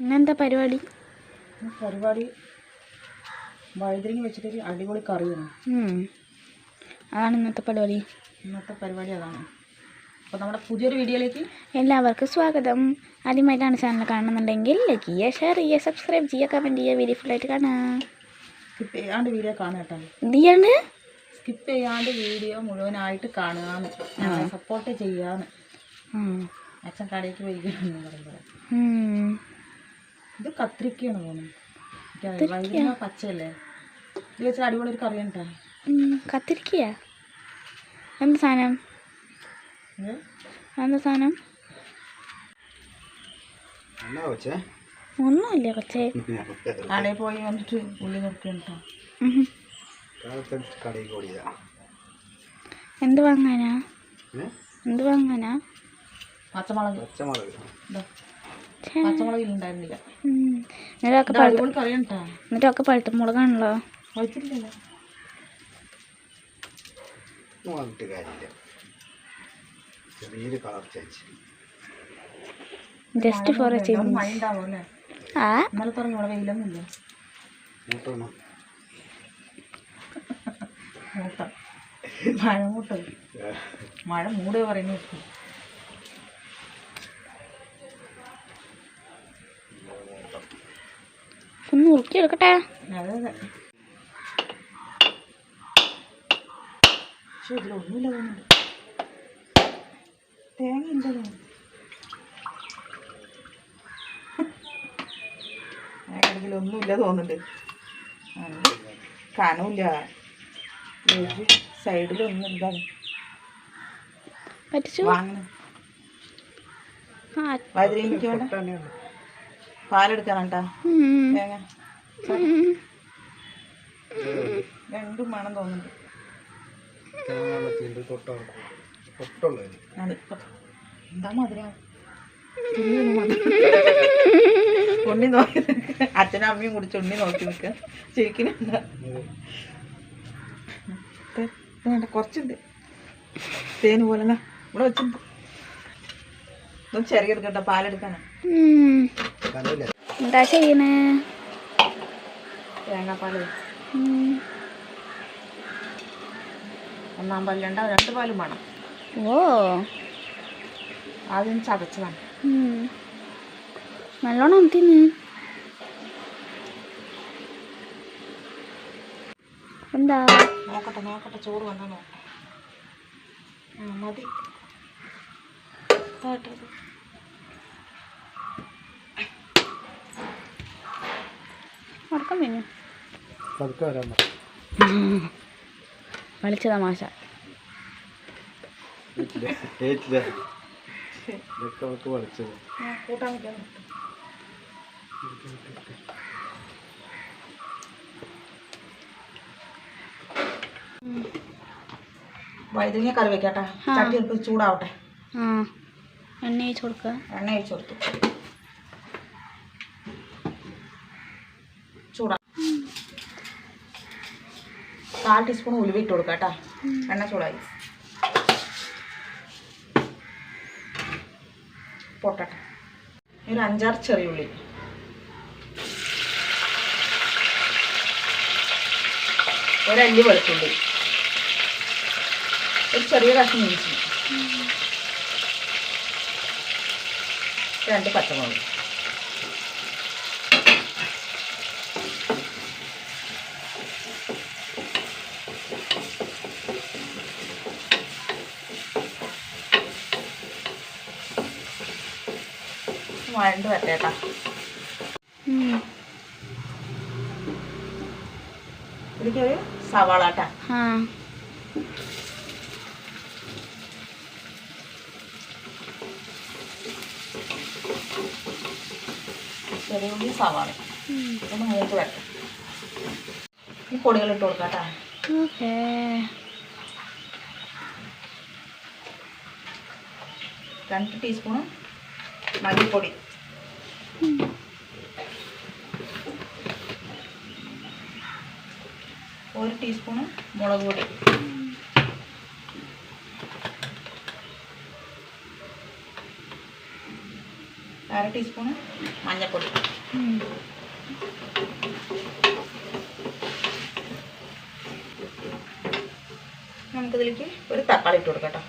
ഇന്നെന്താ പരിപാടി? പരിപാടി വഴുതിരിങ്ങി വെച്ചിട്ടൊരു അടിപൊളി കറിയാണ്. അതാണ് ഇന്നത്തെ പരിപാടി. ഇന്നത്തെ പരിപാടി അതാണ്. അപ്പോൾ നമ്മുടെ പുതിയൊരു വീഡിയോയിലേക്ക് എല്ലാവർക്കും സ്വാഗതം. ആദ്യമായിട്ടാണ് ചാനൽ കാണുന്നുണ്ടെങ്കിൽ ലൈക്ക് ചെയ്യുക ഷെയർ ചെയ്യുക സബ്സ്ക്രൈബ് ചെയ്യുക കമന്റ് ചെയ്യുക വീഡിയോ ഫുള്ളായിട്ട് കാണാം സ്കിപ്പ് ചെയ്യാണ്ട് വീഡിയോ കാണുക കേട്ടോ. എന്ത് സ്കിപ്പ് ചെയ്യാണ്ട് വീഡിയോ മുഴുവനായിട്ട് കാണുക സപ്പോർട്ട് ചെയ്യാന്ന് അച്ഛൻ കടയ്ക്ക് പോയിരിക്കണമെന്ന് പറയുമ്പോൾ. ഇത് കത്രിക്കയാണ് തോന്നുന്നു പച്ചയല്ലേ? ഇത് വെച്ചാൽ അടിപൊളി ഒരു കറിയാണ് ഉണ്ടാ. കത്തിരിക്കയ എന്ത് സാധനം? എന്താ സാധനം? ഒന്നുമില്ല കൊച്ചേ. കടയിൽ പോയി വന്നിട്ട് ഉള്ളി കൂടിയതാ എന്ത് വാങ്ങാനാ? എന്ത് വാങ്ങാനാ? പച്ചമുളക്. പച്ചമുളക്. എന്നിട്ടൊക്കെ പഴുത്ത എന്നിട്ടൊക്കെ മുളകാണല്ലോ വഴിച്ചിട്ടില്ലല്ലോ വന്നിട്ട് കാര്യമില്ല. ചെറിയൊരു കളർ ചേച്ചി ജസ്റ്റ് ഫോർ എ ചേഞ്ച് മഴ ഉണ്ടാവും അല്ലേ? ആ? ഇന്നലെ തുടങ്ങി ഇവിടെ വെയിലൊന്നുമില്ല. മൂട്ടണം മൂട്ട മഴ മൂട്ട മഴ മൂടേ പറയുന്നു കേട്ടു. എടുക്കട്ടെ ഇതിലൊന്നുമില്ല തോന്നുന്നുണ്ട്. തേങ്ങ ഒന്നുമില്ല തോന്നുന്നുണ്ട്. കനമില്ല സൈഡിലൊന്നും എന്താണ്? പറ്റിച്ചു. വാങ്ങണം. വേണ്ട. പാലെടുക്കാനാട്ടാ. തേങ്ങ. രണ്ടും വേണം തോന്നുന്നുണ്ട്. എന്താ മധുരം ഉണ്ണി നോക്കി. അച്ഛനും അമ്മയും കുടിച്ച് ഉണ്ണി നോക്കി നിൽക്കുക ശരിക്കും വേണ്ട കുറച്ചുണ്ട് തേന് പോലെ. ഇവിടെ വെച്ചിട്ടുണ്ട് ഒന്ന് ചെറിയ എടുക്കട്ടോ പാലെടുക്കാനാ എന്താ ചെയ്യണേ? തേങ്ങാപ്പാൽ. ഒന്നാം പാൽ രണ്ടാം രണ്ട് പാലും വേണം. ഓ. ആദ്യം ചതച്ചതാണ്. നല്ലോണം തിന്ന്. എന്താ? നോക്കട്ടെ നോക്കട്ടെ ചോറ് വന്നാ നോക്കട്ടെ. ആ മതി. ഇതാട്ടെ ഇത്. ഉറക്കം പിന്നെ പതുക്കെ വരാൻ കളിച്ച തമാശ ഏറ്റില്ല ഏറ്റില്ല ഇതൊക്കെ അവൾക്ക് വലിച്ചത് പിന്നെ കൂട്ടാൻ തമാശ വൈദ്യുതി കറി വെക്കട്ടെ. ചട്ടി ചൂടാവട്ടെ. എണ്ണ ഒഴിച്ചു കൊടുക്കുക. എണ്ണ ഒഴിച്ചു കൊടുത്തു ചൂടാ കാൽ ടീസ്പൂൺ ഉലുവ ഇട്ട് കൊടുക്കാം കേട്ടോ. എണ്ണ ചൂടായി. പൊട്ടട്ടെ. ഒരു അഞ്ചാറ് ചെറിയ ഉള്ളി. ഒരല്ലി വെളുത്തുള്ളി. ഒരു ചെറിയ കഷ്ണം ഇഞ്ചി. രണ്ട് പച്ചമുളക്. വഴണ്ട് വരട്ടേട്ടാ. ഉം. ഇതിലേക്കൊരു സവാള കേട്ടാ ചെറിയ ഉള്ളി സവാള. ഒന്ന് മൂത്ത് വരട്ടെ. ഈ പൊടികൾ ഇട്ട് കൊടുക്കാം കേട്ടാ രണ്ട് ടീസ്പൂണ് മല്ലിപ്പൊടി. ഒരു ടീസ്പൂണ് മുളക് പൊടി അര ടീസ്പൂണ് മഞ്ഞൾപ്പൊടി. നമുക്കിതിലേക്ക് ഒരു തക്കാളി ഇട്ട് കൊടുക്കാം കേട്ടോ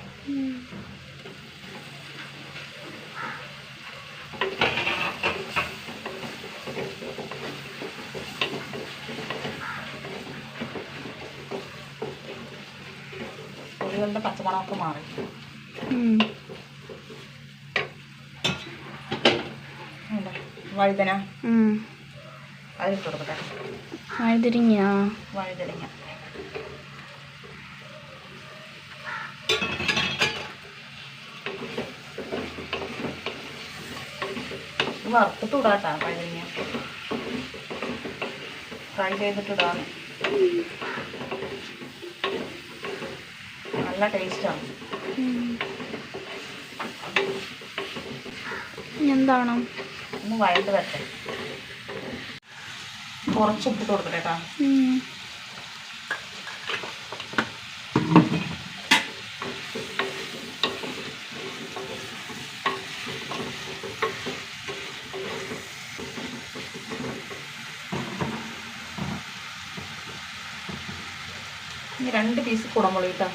ഉം. പച്ചമുളകൊക്കെ പച്ചമണമൊക്കെ മാറി വഴുതന. അതിൽ അതിലിട്ട് കൊടുക്കട്ടെ. വഴുതിരിങ്ങ വഴുതനങ്ങ. ഇത് വറുത്തിട്ട് ഇടാട്ടാ വഴുതനങ്ങ. ഫ്രൈ ചെയ്തിട്ട് ഇടാണ് നല്ല ടേസ്റ്റാണ്. എന്താണ്? ഒന്ന് വഴണ്ട് വരട്ടെ. കുറച്ച് ഉപ്പിട്ട് കൊടുക്കട്ടെ കേട്ടോ. ഇനി രണ്ട് പീസ് കുടമുളക് കേട്ടോ.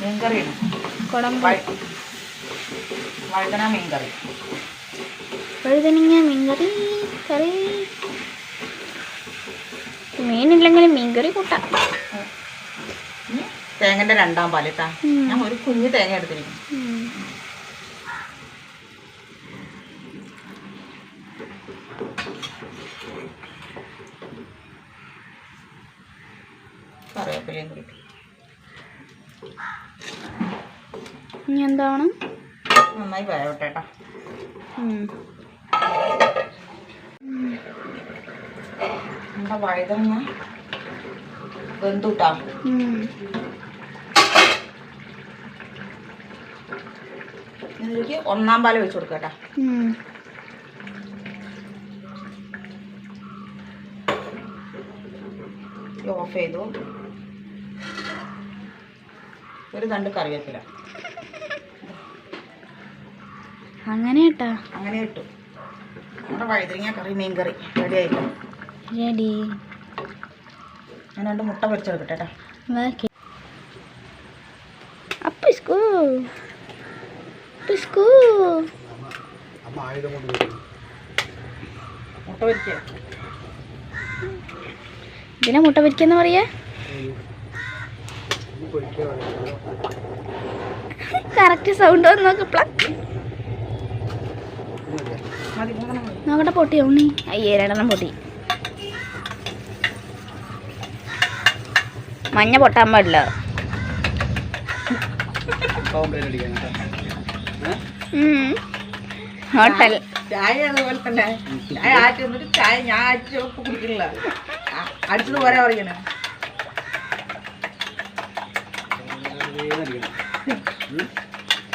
മീൻകറി വഴുതന മീൻകറി. വഴുതനങ്ങ മീൻകറി കറി. മീനില്ലെങ്കിലും മീൻകറി കൂട്ടാം. തേങ്ങന്റെ രണ്ടാം പാലിട്ടാ. ഞാൻ ഒരു കുഞ്ഞു തേങ്ങ എടുത്തിരിക്കും കറിവേപ്പിലയും കൂടി ഇനി എന്താണ്? നന്നായി വേവട്ടെ കേട്ടോ ഉം. നമ്മുടെ വഴുതന വെന്തുട്ടാ. ഇതിലേക്ക് ഒന്നാം പാൽ വെച്ച് കൊടുക്കട്ടാ കേട്ടോ. ഓഫ് ചെയ്തു. ഒരു തണ്ട് കറിവേപ്പില. അങ്ങനെ കേട്ടാ അങ്ങനെ ഇട്ടു. നമ്മുടെ വഴുതിരിങ്ങ കറി മീൻ കറി റെഡി ആയിട്ടോ റെഡി ഞാൻ രണ്ട് മുട്ട പൊരിച്ചെടുക്കട്ടെ കേട്ടോ കൊണ്ട് മുട്ട പൊരിക്കുക ഇതിനെ മുട്ട പൊരിക്കുന്ന പറയാ? കറക്റ്റ് സൗണ്ട് നോക്കട്ടെ പൊട്ടി ഉണ്ണി. അയ്യേ രണ്ടെണ്ണം പൊട്ടി. മഞ്ഞ പൊട്ടാൻ പാടില്ല. ഹോട്ടൽ. ചായ അതുപോലെ തന്നെ. ചായ ആറ്റി വന്നിട്ട് ചായ ഞാൻ ആറ്റി ഉപ്പ് കുടിക്കുന്നില്ല അടുത്തത് പോരാ പറയണേ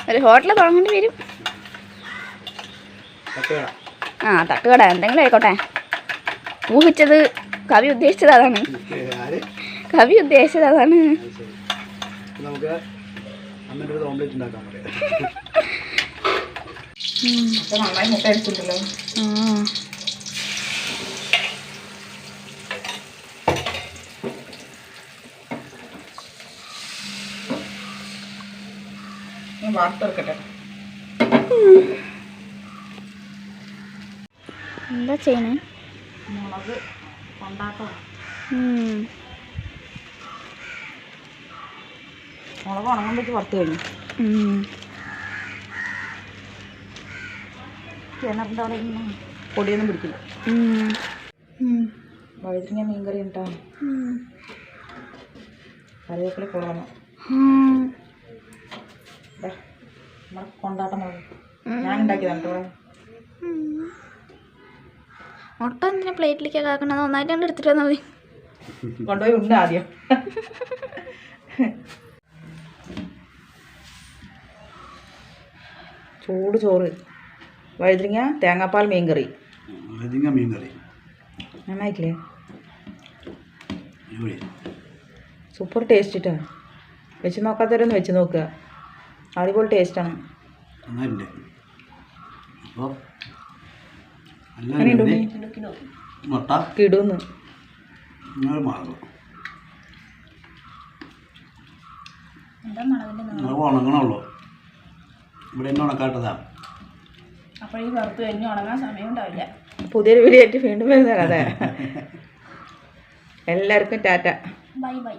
ഒരു ഹോട്ടൽ തുടങ്ങേണ്ടി വരും. ആ തട്ടുകട. എന്തെങ്കിലും ആയിക്കോട്ടെ. ഊഹിച്ചത് കവി ഉദ്ദേശിച്ചത് അതാണ്. കവി ഉദ്ദേശിച്ചത് അതാണ്. നന്നായി മുട്ട അടിച്ചിട്ടുണ്ടല്ലോ. വാർത്തെടുക്കട്ടെ എന്താ ചെയ്യണേ മുളക് കൊണ്ടാട്ടോ. മുളക് ഉണങ്ങാൻ പുറത്ത് കഴിഞ്ഞു. കിണറിന്റെ അവിടെ പൊടിയൊന്നും പിടിക്കില്ല. വഴുതിരിഞ്ഞ മീൻകറി ഉണ്ടാവും. കറിവേപ്പില കുറവാണ്. നമ്മുടെ കൊണ്ടാട്ട മുളക് ഞാൻ ഉണ്ടാക്കിയതാണ് കേട്ടോ. മുട്ട എന്തിനാ പ്ലേറ്റിലേക്കൊക്കെ ആക്കണത് നന്നായിട്ട് കണ്ട് എടുത്തിട്ട് വന്നാൽ മതി. കൊണ്ടുപോയി ഉണ്ട് ആദ്യം. ചൂട് ചോറ്. വഴുതിരിങ്ങ തേങ്ങാപ്പാൽ മീൻകറി. അതിങ്ങ മീൻ കറി നന്നായിട്ടില്ലേ സൂപ്പർ ടേസ്റ്റ് ഇട്ടാ വെച്ച് നോക്കാത്തവരൊന്ന് വെച്ച് നോക്കുക. അടിപൊളി ടേസ്റ്റാണ് നന്നായിട്ടുണ്ട്. അപ്പോൾ മുട്ട. കിടുന്നു. മുളക് ഉണങ്ങണുള്ളൂ. ഇവിടെ തന്നെ ഉണക്കാട്ടതാ വറുത്ത് കഴിഞ്ഞ് ഉണങ്ങാൻ സമയം ഉണ്ടാവില്ല. പുതിയൊരു വീഡിയോ ആയിട്ട് വീണ്ടും വരുന്നതാണ് അതെ എല്ലാവർക്കും ടാറ്റ. Bye bye.